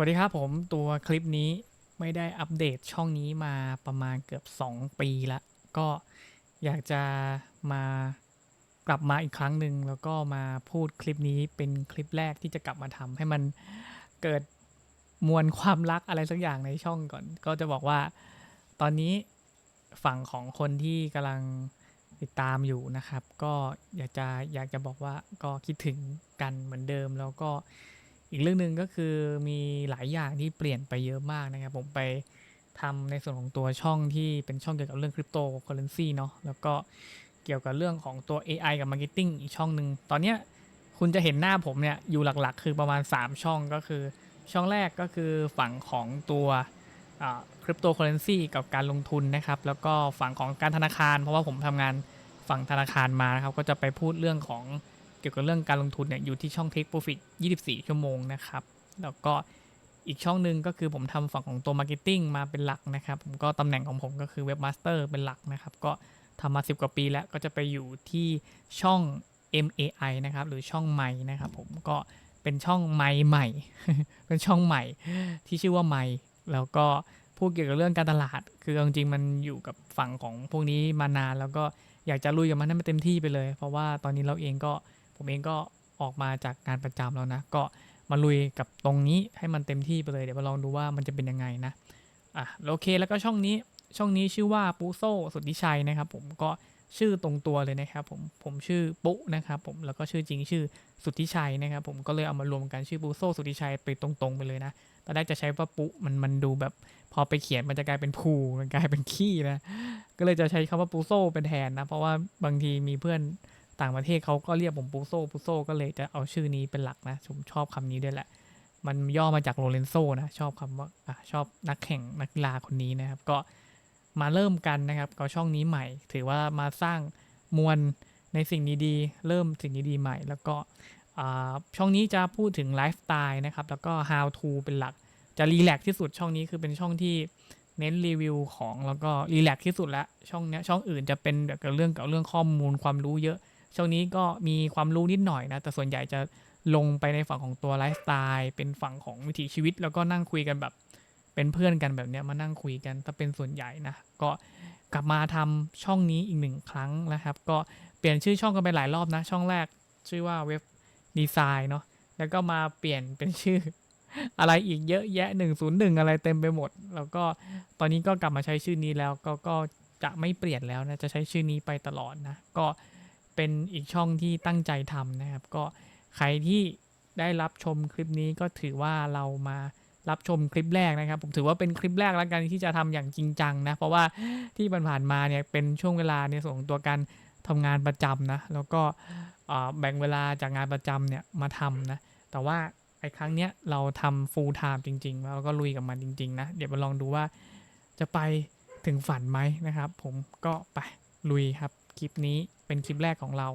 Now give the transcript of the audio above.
วัสดีครับผมตัวคลิปนี้ไม่ได้อัปเดตช่องนี้มาประมาณเกือบ 2 ปีละ ก็อยากจะมากลับมาอีกครั้งหนึ่งแล้วก็มาพูดคลิปนี้เป็นคลิปแรกที่จะกลับมาทำให้มันเกิดมวลความรักอะไรสักอย่างในช่องก่อน ก็จะบอกว่าตอนนี้ฝั่งของคนที่กำลังติดตามอยู่นะครับ ก็อยากจะอยากจะบอกว่าก็คิดถึงกันเหมือนเดิมแล้วก็ อีกเรื่องหนึ่งก็คือมีหลายอย่างที่เปลี่ยนไปเยอะมากนะครับ ผมไปทำในส่วนของตัวช่องที่เป็นช่องเกี่ยวกับเรื่องคริปโตเคอเรนซีเนาะแล้วก็เกี่ยวกับเรื่องของตัว AI กับ Marketing อีกช่องหนึ่งตอนเนี้ยคุณจะเห็นหน้าผมเนี่ยอยู่หลักๆ คือประมาณ 3 ช่องก็คือ ช่องแรกก็คือฝั่งของตัวคริปโตเคอเรนซีกับการลงทุนนะครับ แล้วก็ฝั่งของการธนาคาร เพราะว่าผมทำงานฝั่งธนาคารมานะครับ ก็จะไปพูดเรื่องของ เกี่ยวกับเรื่องการลงทุนเนี่ยอยู่ที่ช่อง Take Profit 24 ชั่วโมงนะครับ แล้วก็อีกช่องหนึ่งก็คือผมทำฝั่งของตัว Marketing มาเป็นหลักนะครับ ผมก็ตำแหน่งของผมก็คือ Webmaster เป็นหลักนะครับ ก็ทำมา 10 กว่าปีแล้วก็จะไปอยู่ที่ช่อง MAI นะครับ หรือช่องใหม่นะครับผมก็เป็นช่องใหม่ใหม่ เป็นช่องใหม่ที่ชื่อว่าใหม่แล้วก็พูดเกี่ยวกับเรื่องการตลาด คือจริงๆมันอยู่กับฝั่งของพวกนี้มานานแล้วก็อยากจะลุยกับมันให้มันเต็มที่ไปเลย เพราะว่าตอนนี้เราเองก็ ผมเองก็ออกมาจากงานประจำแล้วนะ ก็มาลุยกับตรงนี้ให้มันเต็มที่ไปเลย เดี๋ยวมาลองดูว่ามันจะเป็นยังไงนะ อะโอเค แล้วก็ช่องนี้ ช่องนี้ชื่อว่าปูโซสุทธิชัยนะครับ ผมก็ชื่อตรงตัวเลยนะครับผม ผมชื่อปุ๊นะครับผม แล้วก็ชื่อจริงชื่อสุทธิชัยนะครับผม ก็เลยเอามารวมกันชื่อปูโซสุทธิชัยไปตรงๆไปเลยนะ ตอนแรกจะใช้ว่าปุ๊มันมันดูแบบ พอไปเขียนมันจะกลายเป็นภูมันกลายเป็นขี้นะ ก็เลยจะใช้คำว่าปูโซเป็นแทนนะ เพราะว่าบางทีมีเพื่อน ต่างประเทศเขาก็เรียกผมปูโซปูโซก็เลยจะเอาชื่อนี้เป็นหลักนะผมชอบคำนี้ด้วยแหละ มันย่อมาจากโรเลนโซนะชอบคำว่าอชอบนักแข่งนักกีฬาคนนี้นะครับ ก็มาเริ่มกันนะครับก็ช่องนี้ใหม่ ถือว่ามาสร้างมวลในสิ่งดีๆเริ่มสิ่งดีๆใหม่ แล้วก็อ่าช่องนี้จะพูดถึงไลฟ์สไตล์นะครับ แล้วก็ how to เป็นหลัก จะรีแลกที่สุดช่องนี้คือเป็นช่องที่เน้นรีวิวของแล้วก็รีแลกที่สุดละช่องเนี้ยช่องอื่นจะเป็นเกี่ยวกับเรื่องกับเรื่องข้อมูลความรู้เยอะ ช่วงนี้ก็มีความรู้นิดหน่อยนะ แต่ส่วนใหญ่จะลงไปในฝั่งของตัวไลฟ์สไตล์เป็นฝั่งของวิถีชีวิต แล้วก็นั่งคุยกันแบบเป็นเพื่อนกันแบบเนี้ยมานั่งคุยกันถ้าเป็นส่วนใหญ่นะ ก็กลับมาทำช่องนี้อีกหนึ่งครั้งนะครับ ก็เปลี่ยนชื่อช่องกันไปหลายรอบนะ ช่องแรกชื่อว่าเว็บดีไซน์เนาะแล้วก็มาเปลี่ยนเป็นชื่อ อะไรอีกเยอะแยะ 101 อะไรเต็มไปหมด แล้วก็ตอนนี้ก็กลับมาใช้ชื่อนี้แล้วก็ก็จะไม่เปลี่ยนแล้วนะจะใช้ชื่อนี้ไปตลอดนะ ก็ เป็นอีกช่องที่ตั้งใจทำนะครับ ก็ใครที่ได้รับชมคลิปนี้ก็ถือว่าเรามารับชมคลิปแรกนะครับ ผมถือว่าเป็นคลิปแรกแล้วกันที่จะทำอย่างจริงจังนะ เพราะว่าที่ผ่านมาเนี่ยเป็นช่วงเวลาในส่วนของตัวการทำงานประจำนะ แล้วก็แบ่งเวลาจากงานประจำเนี่ยมาทำนะ แต่ว่าไอ้ครั้งเนี้ยเราทำ full time จริง ๆ แล้วก็ลุยกับมันจริง ๆ นะ เดี๋ยวมาลองดูว่าจะไปถึงฝันไหมนะครับ ผมก็ไปลุยครับคลิปนี้ เป็นคลิปแรกของเรา